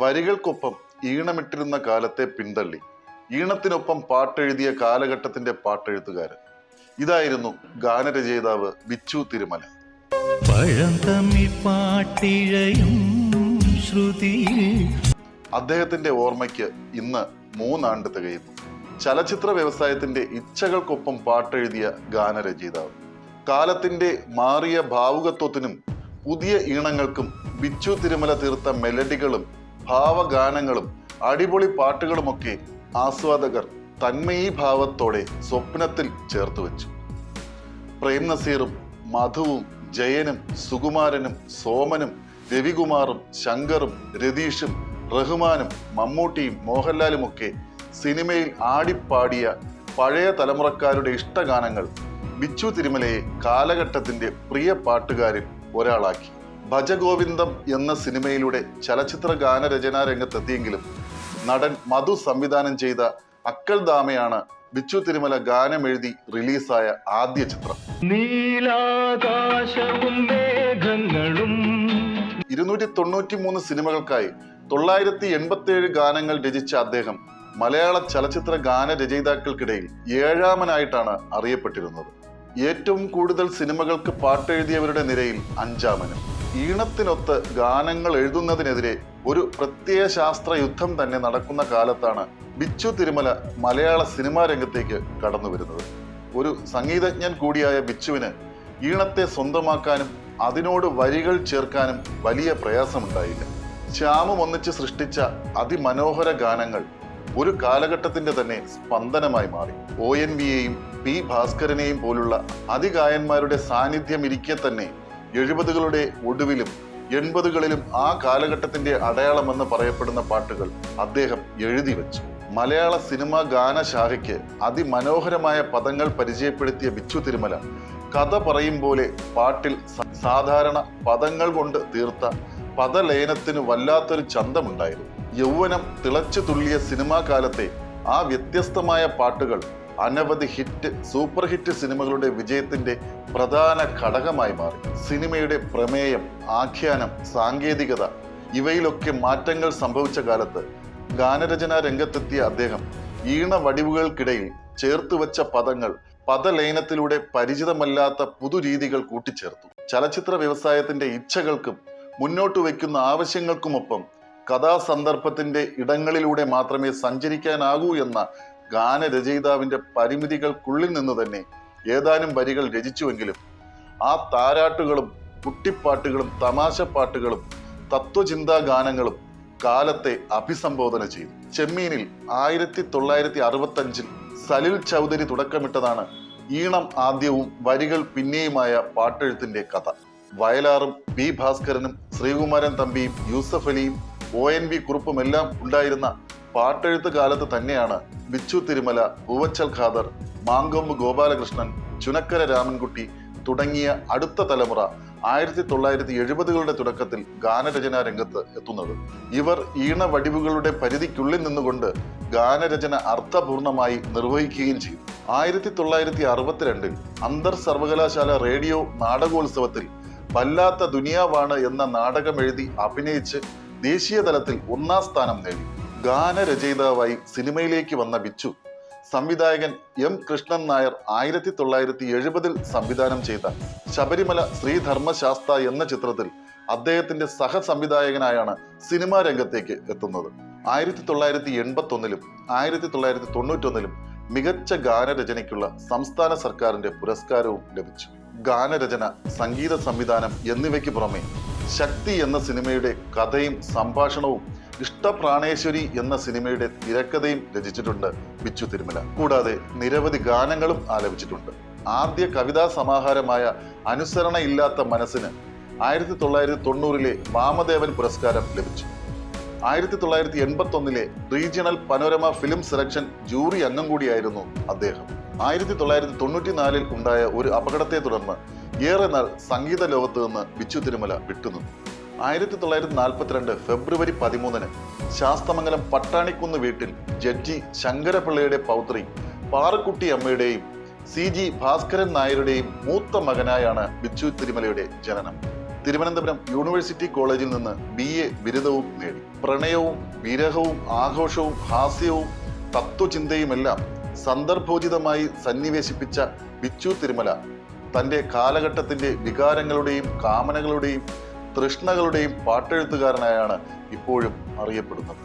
വരികൾക്കൊപ്പം ഈണമിട്ടിരുന്ന കാലത്തെ പിന്തള്ളി. ഈണത്തിനൊപ്പം പാട്ടെഴുതിയ കാലഘട്ടത്തിന്റെ പാട്ടെഴുത്തുകാരൻ. ഇതായിരുന്നു ഗാനരചയിതാവ് ബിച്ചു തിരുമല. അദ്ദേഹത്തിന്റെ ഓർമ്മയ്ക്ക് ഇന്ന് മൂന്നാണ്ട് തികയുന്നു. ചലച്ചിത്ര വ്യവസായത്തിന്റെ ഇച്ഛകൾക്കൊപ്പം പാട്ടെഴുതിയ ഗാനരചയിതാവ്. കാലത്തിന്റെ മാറിയ ഭാവുകത്വത്തിനും പുതിയ ഈണങ്ങൾക്കും ബിച്ചു തിരുമല തീർത്ത മെലഡികളും ഭാവഗാനങ്ങളും അടിപൊളി പാട്ടുകളുമൊക്കെ ആസ്വാദകർ തന്മയീഭാവത്തോടെ സ്വപ്നത്തിൽ ചേർത്ത് വെച്ചു. പ്രേം നസീറും മധുവും ജയനും സുകുമാരനും സോമനും രവികുമാറും ശങ്കറും രതീഷും റഹ്മാനും മമ്മൂട്ടിയും മോഹൻലാലുമൊക്കെ സിനിമയിൽ ആടിപ്പാടിയ പഴയ തലമുറക്കാരുടെ ഇഷ്ടഗാനങ്ങൾ ബിച്ചു തിരുമലയെ കാലഘട്ടത്തിന്റെ പ്രിയ പാട്ടുകാരിൽ ഒരാളാക്കി. ഭജഗോവിന്ദം എന്ന സിനിമയിലൂടെ ചലച്ചിത്ര ഗാനരചനാ രംഗത്തെത്തിയെങ്കിലും നടൻ മധു സംവിധാനം ചെയ്ത അക്കൽ ദാമയാണ് ബിച്ചു തിരുമല ഗാനമെഴുതി റിലീസായ ആദ്യ ചിത്രം. നീലാകാശവും മേഘങ്ങളും. ഇരുന്നൂറ്റി തൊണ്ണൂറ്റി മൂന്ന് സിനിമകൾക്കായി തൊള്ളായിരത്തി എൺപത്തി ഏഴ് ഗാനങ്ങൾ രചിച്ച അദ്ദേഹം മലയാള ചലച്ചിത്ര ഗാന രചയിതാക്കൾക്കിടയിൽ ഏഴാമനായിട്ടാണ് അറിയപ്പെട്ടിരുന്നത്. ഏറ്റവും കൂടുതൽ സിനിമകൾക്ക് പാട്ടെഴുതിയവരുടെ നിരയിൽ അഞ്ചാമനും. ഈണത്തിനൊത്ത് ഗാനങ്ങൾ എഴുതുന്നതിനെതിരെ ഒരു പ്രത്യയ ശാസ്ത്ര യുദ്ധം തന്നെ നടക്കുന്ന കാലത്താണ് ബിച്ചു തിരുമല മലയാള സിനിമാ രംഗത്തേക്ക് കടന്നു വരുന്നത്. ഒരു സംഗീതജ്ഞൻ കൂടിയായ ബിച്ചുവിന് ഈണത്തെ സ്വന്തമാക്കാനും അതിനോട് വരികൾ ചേർക്കാനും വലിയ പ്രയാസമുണ്ടായില്ല. ശ്യാമം ഒന്നിച്ച് സൃഷ്ടിച്ച അതിമനോഹര ഗാനങ്ങൾ ഒരു കാലഘട്ടത്തിന്റെ തന്നെ സ്പന്ദനമായി മാറി. ഒ എൻ വിയെയും പി ഭാസ്കരനെയും പോലുള്ള അതിഗായന്മാരുടെ സാന്നിധ്യം ഇരിക്കെ തന്നെ എഴുപതുകളുടെ ഒടുവിലും എൺപതുകളിലും ആ കാലഘട്ടത്തിന്റെ അടയാളമെന്ന് പറയപ്പെടുന്ന പാട്ടുകൾ അദ്ദേഹം എഴുതി വെച്ചു. മലയാള സിനിമാ ഗാനശാഖയ്ക്ക് അതിമനോഹരമായ പദങ്ങൾ പരിചയപ്പെടുത്തിയ ബിച്ചു തിരുമല കഥ പറയും പോലെ പാട്ടിൽ സാധാരണ പദങ്ങൾ കൊണ്ട് തീർത്ത പദലയനത്തിന് വല്ലാത്തൊരു ചന്തമുണ്ടായിരുന്നു. യൗവനം തിളച്ചു തുള്ളിയ സിനിമാ കാലത്തെ ആ വ്യത്യസ്തമായ പാട്ടുകൾ അനവധി ഹിറ്റ് സൂപ്പർ ഹിറ്റ് സിനിമകളുടെ വിജയത്തിന്റെ പ്രധാന ഘടകമായി മാറി. സിനിമയുടെ പ്രമേയം ആഖ്യാനം സാങ്കേതികത ഇവയിലൊക്കെ മാറ്റങ്ങൾ സംഭവിച്ച കാലത്ത് ഗാനരചനാ രംഗത്തെത്തിയ അദ്ദേഹം ഈണ വടിവുകൾക്കിടയിൽ ചേർത്ത് വെച്ച പദങ്ങൾ പദലയനത്തിലൂടെ പരിചിതമല്ലാത്ത പുതുരീതികൾ കൂട്ടിച്ചേർത്തു. ചലച്ചിത്ര വ്യവസായത്തിന്റെ ഇച്ഛകൾക്കും മുന്നോട്ട് വയ്ക്കുന്ന ആവശ്യങ്ങൾക്കുമൊപ്പം കഥാസന്ദർഭത്തിന്റെ ഇടങ്ങളിലൂടെ മാത്രമേ സഞ്ചരിക്കാനാകൂ എന്ന ഗാനരചയിതാവിന്റെ പരിമിതികൾക്കുള്ളിൽ നിന്ന് തന്നെ ഏതാനും വരികൾ രചിച്ചുവെങ്കിലും ആ താരാട്ടുകളും കുട്ടിപ്പാട്ടുകളും തമാശപ്പാട്ടുകളും തത്വചിന്താ ഗാനങ്ങളും കാലത്തെ അഭിസംബോധന ചെയ്തു. ചെമ്മീനിൽ ആയിരത്തി തൊള്ളായിരത്തി അറുപത്തി അഞ്ചിൽ സലിൽ ചൗധരി തുടക്കമിട്ടതാണ് ഈണം ആദ്യവും വരികൾ പിന്നെയുമായ പാട്ടെഴുത്തിന്റെ കഥ. വയലാറും ബി ഭാസ്കരനും ശ്രീകുമാരൻ തമ്പിയും യൂസഫ് അലിയും ഒ എൻ വി കുറുപ്പുമെല്ലാം ഉണ്ടായിരുന്ന പാട്ടെഴുത്ത് കാലത്ത് തന്നെയാണ് ബിച്ചു തിരുമല പൂവച്ചൽ ഖാദർ മാങ്കൊമ്പ് ഗോപാലകൃഷ്ണൻ ചുനക്കര രാമൻകുട്ടി തുടങ്ങിയ അടുത്ത തലമുറ ആയിരത്തി തൊള്ളായിരത്തി എഴുപതുകളുടെ തുടക്കത്തിൽ ഗാനരചനാ രംഗത്ത് എത്തുന്നത്. ഇവർ ഈണ വടിവുകളുടെ പരിധിക്കുള്ളിൽ നിന്നുകൊണ്ട് ഗാനരചന അർത്ഥപൂർണമായി നിർവഹിക്കുകയും ചെയ്തു. ആയിരത്തി തൊള്ളായിരത്തി അറുപത്തിരണ്ടിൽ അന്തർ സർവകലാശാല റേഡിയോ നാടകോത്സവത്തിൽ വല്ലാത്ത ദുനിയാവാണ് എന്ന നാടകം എഴുതി അഭിനയിച്ച് ദേശീയ തലത്തിൽ ഒന്നാം സ്ഥാനം നേടി. ഗാനരചയിതാവായി സിനിമയിലേക്ക് വന്ന ബിച്ചു സംവിധായകൻ എം കൃഷ്ണൻ നായർ ആയിരത്തി തൊള്ളായിരത്തി എഴുപതിൽ സംവിധാനം ചെയ്ത ശബരിമല ശ്രീധർമ്മശാസ്ത്ര എന്ന ചിത്രത്തിൽ അദ്ദേഹത്തിന്റെ സഹസംവിധായകനായാണ് സിനിമാ രംഗത്തേക്ക് എത്തുന്നത്. ആയിരത്തി തൊള്ളായിരത്തി എൺപത്തി ഒന്നിലും ആയിരത്തി തൊള്ളായിരത്തി തൊണ്ണൂറ്റൊന്നിലും മികച്ച ഗാനരചനയ്ക്കുള്ള സംസ്ഥാന സർക്കാരിന്റെ പുരസ്കാരവും ലഭിച്ചു. ഗാനരചന സംഗീത സംവിധാനം എന്നിവയ്ക്ക് പുറമെ ശക്തി എന്ന സിനിമയുടെ കഥയും സംഭാഷണവും ഇഷ്ടപ്രാണേശ്വരി എന്ന സിനിമയുടെ തിരക്കഥയും രചിച്ചിട്ടുണ്ട് ബിച്ചു തിരുമല. കൂടാതെ നിരവധി ഗാനങ്ങളും ആലപിച്ചിട്ടുണ്ട്. ആദ്യ കവിതാ സമാഹാരമായ അനുസരണയില്ലാത്ത മനസ്സിന് ആയിരത്തി തൊള്ളായിരത്തി തൊണ്ണൂറിലെ വാമദേവൻ പുരസ്കാരം ലഭിച്ചു. ആയിരത്തി തൊള്ളായിരത്തി എൺപത്തി ഒന്നിലെ regional panorama film selection jury അംഗം കൂടിയായിരുന്നു അദ്ദേഹം. ആയിരത്തി തൊള്ളായിരത്തി തൊണ്ണൂറ്റിനാലിൽ ഉണ്ടായ ഒരു അപകടത്തെ തുടർന്ന് ഏറെ നാൾ സംഗീത ലോകത്ത് നിന്ന് ബിച്ചു തിരുമല വിട്ടുനിന്നു. ആയിരത്തി തൊള്ളായിരത്തി നാൽപ്പത്തിരണ്ട് ഫെബ്രുവരി പതിമൂന്നിന് ശാസ്തമംഗലം പട്ടാണിക്കുന്ന് വീട്ടിൽ ജഡ്ജി ശങ്കരപിള്ളയുടെ പൗത്രി പാറക്കുട്ടി അമ്മയുടെയും സി ജി ഭാസ്കരൻ നായരുടെയും മൂത്ത മകനായാണ് ബിച്ചു തിരുമലയുടെ ജനനം. തിരുവനന്തപുരം യൂണിവേഴ്സിറ്റി കോളേജിൽ നിന്ന് ബി എ ബിരുദവും നേടി. പ്രണയവും വിരഹവും ആഘോഷവും ഹാസ്യവും തത്വചിന്തയുമെല്ലാം സന്ദർഭോചിതമായി സന്നിവേശിപ്പിച്ച ബിച്ചു തിരുമല തന്റെ കാലഘട്ടത്തിന്റെ വികാരങ്ങളുടെയും കാമനകളുടെയും തൃഷ്ണകളുടെയും പാട്ടെഴുത്തുകാരനായാണ് ഇപ്പോഴും അറിയപ്പെടുന്നത്.